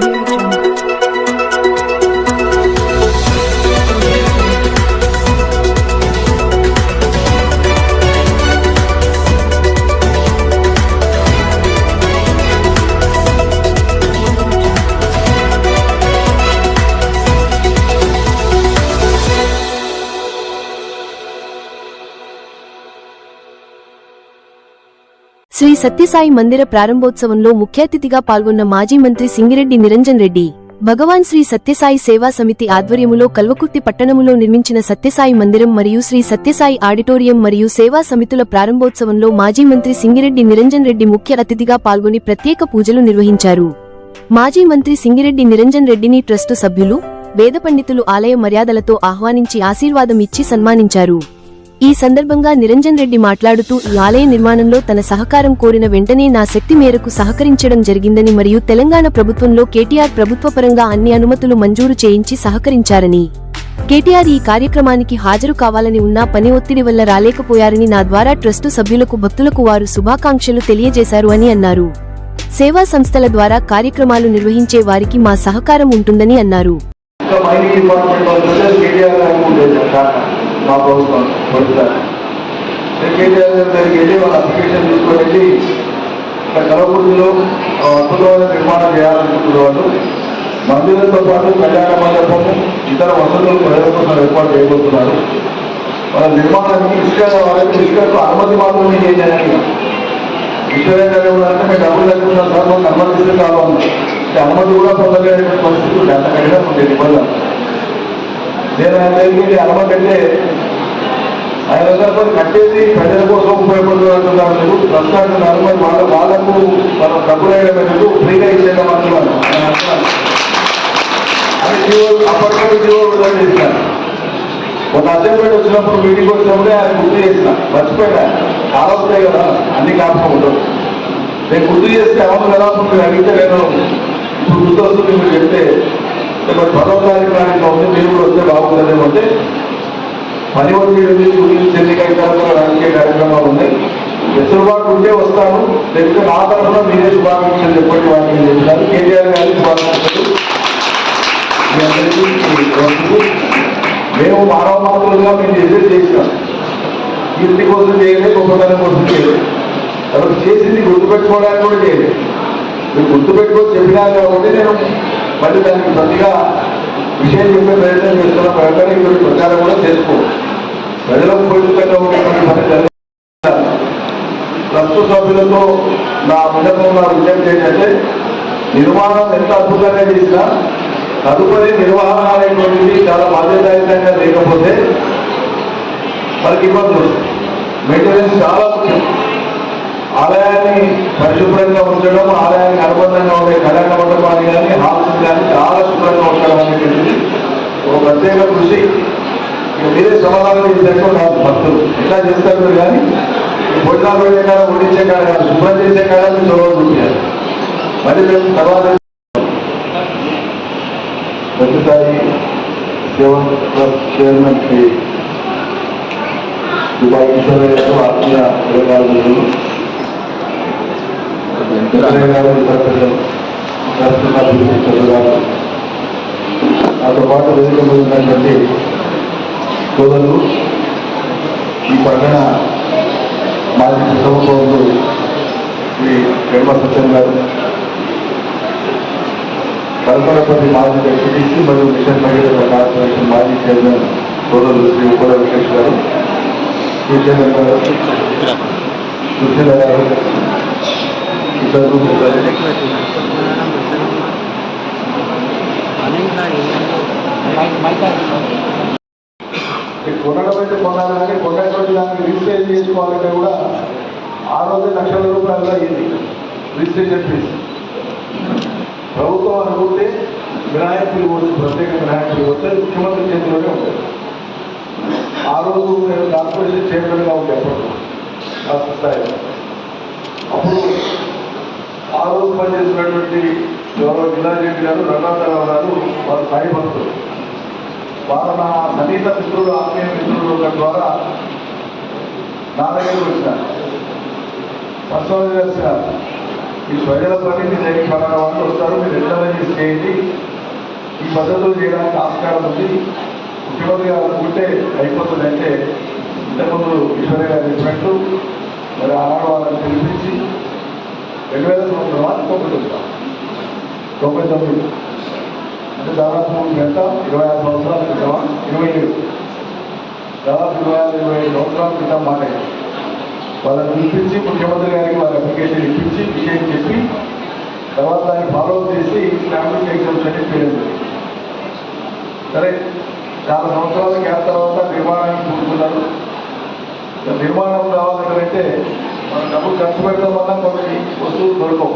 morning. Shri Sathya Sai మందిర ప్రారంభోత్సవంలో ముఖ్య అతిథిగా పాల్గొన్న మాజీ మంత్రి సింగిరెడ్డి నిరంజన్ రెడ్డి భగవాన్ శ్రీ సత్యసాయి సేవా సమితి ఆధ్వర్యములో కల్వకుర్తి పట్టణములో నిర్మించిన సత్యసాయి మందిరం మరియు శ్రీ సత్యసాయి ఆడిటోరియం మరియు సేవా సమితుల ప్రారంభోత్సవంలో మాజీ మంత్రి సింగిరెడ్డి నిరంజన్ రెడ్డి ముఖ్య అతిథిగా పాల్గొని ప్రత్యేక పూజలు నిర్వహించారు. మాజీ మంత్రి సింగిరెడ్డి నిరంజన్ రెడ్డిని ట్రస్టు సభ్యులు వేద పండితులు ఆలయ మర్యాదలతో ఆహ్వానించి ఆశీర్వాదం ఇచ్చి సన్మానించారు. ఈ సందర్భంగా నిరంజన్ రెడ్డి మాట్లాడుతూ ఈ ఆలయ నిర్మాణంలో తన సహకారం కోరిన వెంటనే నా శక్తి మేరకు సహకరించడం జరిగిందని మరియు తెలంగాణ ప్రభుత్వంలో కేటీఆర్ ప్రభుత్వపరంగా అన్ని అనుమతులు మంజూరు చేయించి సహకరించారని. కేటీఆర్ ఈ కార్యక్రమానికి హాజరు కావాలని ఉన్నా పని ఒత్తిడి వల్ల రాలేకపోయారని నా ద్వారా ట్రస్టు సభ్యులకు భక్తులకు వారు శుభాకాంక్షలు తెలియజేశారు అని అన్నారు. సేవా సంస్థల ద్వారా కార్యక్రమాలు నిర్వహించే వారికి మా సహకారం ఉంటుందని అన్నారు. ఇంకా మైనింగ్ డిపార్ట్మెంట్ వాళ్ళు వస్తే కేటీఆర్ మా ప్రభుత్వం ప్రభుత్వం కేటీఆర్ గారి దగ్గరికి వెళ్ళి వాళ్ళ అప్లికేషన్ తీసుకొని వెళ్ళి ఇక్కడ కలవకుర్తిలో అద్భుతమైన నిర్మాణం చేయాలనుకుంటున్న వాళ్ళు మందిరంతో పాటు కళ్యాణ మండపము ఇతర వసతులు ప్రజల కోసం ఏర్పాటు చేయబోతున్నారు. వాళ్ళ నిర్మాణానికి ఇసుక వాళ్ళకి ఇసుకకు అనుమతి మాత్రమే చేయాలని విశ్వవిద్యాలయం అంటే మేము డబ్బులు లేకుండా సార్ మాకు అనుమతిస్తే కావాలి అనుమతి కూడా పొందలేని పరిస్థితులు అంతకంటే ఉండేది ఇబ్బంది నేను ఆయన దగ్గరికి వెళ్ళి అంటే ఆయన దగ్గర కట్టేసి ప్రజల కోసం ఉపయోగపడుతున్నారు లేదు ప్రస్తుతానికి అనుమతి వాళ్ళ వాళ్ళకు మనం డబ్బులు వేయడం లేదు ఫ్రీగా ఇచ్చేయడం అంటున్నాను అది జీవో అప్పటికప్పుడు జీవో విడుదల చేశాను ఒక అసెంబ్లీ వచ్చినప్పుడు మీటింగ్ వచ్చినప్పుడే ఆయన గుర్తు చేసిన. మర్చిపోయినా. చాలా కదా. అన్ని జ్ఞాపకం ఉండవు. నేను గుర్తు చేస్తే అవును కదా అప్పుడు మీరు అడిగితే నేను ఇప్పుడు గుర్తు వస్తుంది మీరు చెప్తే. మరి పదో తారీఖు నాటికి ఉంది మీరు కూడా వస్తే బాగుంటుందేమో అంటే పని ఒత్తిడి గురించి ఎన్నిక ఇతర రాజకీయ కార్యక్రమాలు ఉన్నాయి. వెసులుబాటు ఉంటే వస్తాను లేకపోతే నా తరఫున మీరే శుభాకాంక్షలు చెప్పండి వాటిని చెప్పినారు కేటీఆర్ గారి శుభాకాంక్షలు. మేము మానవ మాత్రులుగా మేము చేసేది చేసినాం. కీర్తి కోసం చేయలేదు గొప్పతనం కోసం చేయలేదు. కాబట్టి చేసింది గుర్తుపెట్టుకోవడానికి కూడా చేయలేదు. మీరు గుర్తుపెట్టుకొని చెప్పినారు కాబట్టి నేను మళ్ళీ దానికి ప్రతిగా విషయం చెప్పే ప్రయత్నం చేస్తున్న ప్రకటన ఇటువంటి ప్రచారం కూడా చేసుకో ప్రజలకు ఉపయోగకరంగా ఉన్నటువంటి ట్రస్ట్ సభ్యులతో నా విన్నపం నా విజ్ఞప్తి ఏంటంటే నిర్మాణం ఎంత అద్భుతంగా చేసినా తదుపరి నిర్వహణ అనేటువంటిది చాలా బాధ్యతాయుతంగా లేకపోతే మనకి ఇబ్బందులు మెయింటెనెన్స్ చాలా ముఖ్యం ఆలయాన్ని పరిశుభ్రంగా ఉంచడం ఆలయ ఈ పెట్టే కాడ వడ్డించే కాడ కాదు శుభ్రం చేసే కాడ మీరు చొరవ చూపించారు మళ్ళీ మేము తర్వాత ప్రతిసారి seven trust chairman Shri Dubai Kishoraiah గారు ఆత్మీయ వివరాలు వెంకటయ్య గారు ట్రస్ట్ నాతో పాటు వేదిక మీద ఉన్నటువంటి సోదరులు ఈ పట్టణ సాహిత్య ప్రథమ శ్రీ వెంకట సత్యం గారు కల్పనపతి మాజీ డెప్యూటీసీ మరియు మిషన్ మహిళల కార్పొరేషన్ మాజీ చైర్మన్ సోదరులు శ్రీ ఉపర వెంకటేష్ గారు శ్రీశైలం గారు సుశీల గారు ఇతరులు ఈ కొనడం అయితే కొనాలి కానీ కొన్నటువంటి దానికి రిజిస్ట్రేషన్ చేసుకోవాలంటే కూడా ఆ రోజే లక్షల రూపాయలు అయ్యింది రిజిస్ట్రేషన్ ఫీజు ప్రభుత్వం అనుకుంటే వినాయకులు ఇవ్వచ్చు ప్రత్యేక వినాయకులు వస్తే ముఖ్యమంత్రి చేతిలోనే ఉంటుంది. ఆ రోజు నేను కార్పొరేషన్ చైర్మన్గా ఉండే అప్పుడు రాష్ట్ర స్థాయిలో అప్పుడు ఆ రోజు పనిచేసినటువంటి గౌరవ జిల్లా రెడ్డి గారు రంగారావు గారు వారు సాయి వారు నా సన్నిహిత మిత్రులు ఆత్మీయ మిత్రులు ద్వారా నా దగ్గర వచ్చినారు. పర్సనల్ చేస్తారు ఈ ప్రజల పని మీ దగ్గర పలానా వాళ్ళు వస్తారు. మీరు ఎంతమంది చేయండి. ఈ పద్ధతులు చేయడానికి ఆస్కారం ఉంది. ముఖ్యమంత్రి గారు అనుకుంటే అయిపోతుందంటే ఇంతకుముందు ఈశ్వరయ్య గారు చెప్పినట్టు మరి ఆనాడు వాళ్ళని పిలిపించి రెండు వేల సంవత్సరం తొంభై తొమ్మిది తొంభై తొమ్మిది. అంటే దాదాపు ఎంత ఇరవై ఆరు సంవత్సరాల క్రితం ఇరవై ఏడు. దాదాపు ఇరవై ఆరు ఇరవై ఐదు సంవత్సరాల క్రితం మాట వాళ్ళని పిలిపించి ముఖ్యమంత్రి గారికి వాళ్ళ అప్లికేషన్ ఇప్పించి విషయం చెప్పి తర్వాత దాన్ని ఫాలో చేసి ఫ్యామిలీ ఎగ్జామ్స్ అని పేరు. సరే చాలా సంవత్సరాల గ్యాప్ తర్వాత నిర్మాణానికి కూర్చున్నారు నిర్మాణం రావాలంటే మనం డబ్బులు ఖర్చు పెట్టడం వల్ల కొన్ని వస్తువులు దొరకవు.